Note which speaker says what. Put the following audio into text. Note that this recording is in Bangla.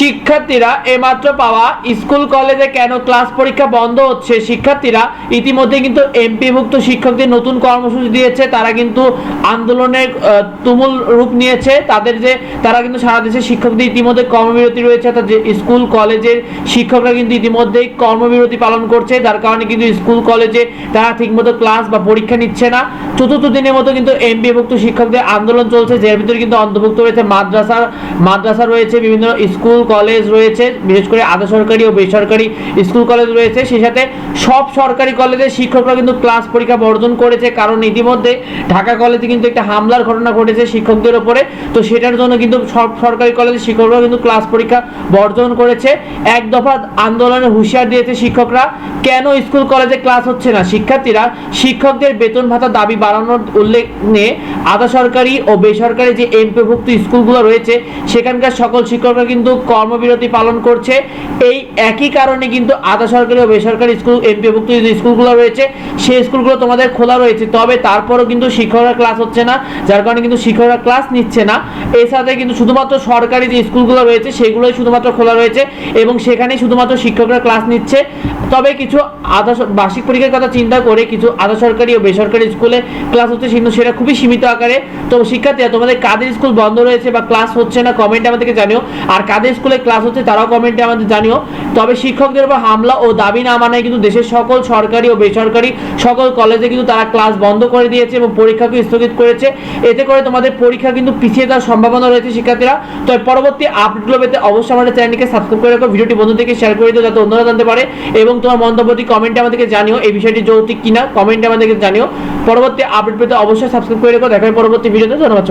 Speaker 1: শিক্ষার্থীরা এইমাত্র পাওয়া স্কুল, কলেজে কেন ক্লাস পরীক্ষা বন্ধ হচ্ছে? শিক্ষার্থীরা ইতিমধ্যে কিন্তু এমপিভুক্ত শিক্ষকদের নতুন কর্মসূচি দিয়েছে। তারা কিন্তু আন্দোলনের তুমুল রূপ নিয়েছে। তাদের যে, তারা কিন্তু সারা দেশের শিক্ষকদের ইতিমধ্যে কর্মবিরতি রয়েছে। অর্থাৎ স্কুল, কলেজের শিক্ষকরা কিন্তু ইতিমধ্যেই কর্মবিরতি পালন করছে। যার কারণে কিন্তু স্কুল, কলেজে তারা ঠিকমতো ক্লাস বা পরীক্ষা নিচ্ছে না। চতুর্থ দিনের মতো কিন্তু এমপিভুক্ত শিক্ষকদের আন্দোলন চলছে। যার ভিতরে কিন্তু অন্তর্ভুক্ত রয়েছে মাদ্রাসা মাদ্রাসা রয়েছে, বিভিন্ন স্কুল কলেজ রয়েছে, বিশেষ করে আধা সরকারি ও বেসরকারি স্কুল কলেজ রয়েছে। সেই সাথে সব সরকারি কলেজের শিক্ষকরা কিন্তু ক্লাস পরীক্ষা বর্জন করেছে, কারণ ইতিমধ্যে ঢাকা কলেজে কিন্তু একটা হামলার ঘটনা ঘটেছে শিক্ষকদের ওপরে। তো সেটার জন্য কিন্তু সব সরকারি কলেজের শিক্ষকরা কিন্তু ক্লাস পরীক্ষা বর্জন করেছে। এক দফা আন্দোলনে হুঁশিয়ার দিয়েছে শিক্ষকরা, কেন স্কুল কলেজে ক্লাস হচ্ছে না? শিক্ষার্থীরা শিক্ষকদের বেতন ভাতা দাবি বাড়ানোর উল্লেখ নিয়ে আধা সরকারি ও বেসরকারি যে এমপিভুক্ত স্কুলগুলো রয়েছে, সেখানকার সকল শিক্ষকরা কিন্তু কর্মবিরতি পালন করছে। এই একই কারণে কিন্তু আধা সরকারি ও বেসরকারি স্কুল, এমপিভুক্ত যে স্কুলগুলো রয়েছে, সেই স্কুলগুলো তোমাদের খোলা রয়েছে। তবে তারপরও কিন্তু শিক্ষকরা ক্লাস হচ্ছে না, যার কারণে কিন্তু শিক্ষকরা ক্লাস নিচ্ছে না। এর সাথে কিন্তু শুধুমাত্র সরকারি যে স্কুলগুলো রয়েছে, সেগুলোই শুধুমাত্র খোলা রয়েছে এবং সেখানেই শুধুমাত্র শিক্ষকরা ক্লাস নিচ্ছে। তবে কিছু আধা বার্ষিক পরীক্ষার কথা চিন্তা করে কিছু আধা সরকারি ও বেসরকারি স্কুলে ক্লাস হচ্ছে কিন্তু সেটা খুবই সীমিত আকারে। তো শিক্ষার্থীরা, তোমাদের কাদের স্কুল বন্ধ রয়েছে বা ক্লাস হচ্ছে না কমেন্ট আমাদেরকে জানিও। আর কাদের স্কুলে ক্লাস হচ্ছে, তারাও কমেন্টে আমাদের জানিও। তবে শিক্ষকদের উপর হামলা ও দাবি না মানায় কিন্তু দেশের সকল সরকারি ও বেসরকারি সকল কলেজে কিন্তু তারা ক্লাস বন্ধ করে দিয়েছে এবং পরীক্ষাকে স্থগিত করেছে। এতে করে তোমাদের পরীক্ষা কিন্তু পিছিয়ে যাওয়ার সম্ভাবনা রয়েছে শিক্ষার্থীরা। তো পরবর্তী আপডেটগুলো পেতে অবশ্যই আমাদের চ্যানেলকে সাবস্ক্রাইব করে রাখো, ভিডিওটি বন্ধুদেরকে শেয়ার করে দিও, যাতে অন্যরা জানতে পারে এবং তোমার মন্তব্যটি কমেন্টে আমাদেরকে জানিও, এই বিষয়টি যৌক্তিক কিনা কমেন্টে আমাদেরকে জানিও। পরবর্তী আপডেট পেতে অবশ্যই সাবস্ক্রাইব করে রাখো দেখা পরবর্তী ভিডিওতে, ধন্যবাদ।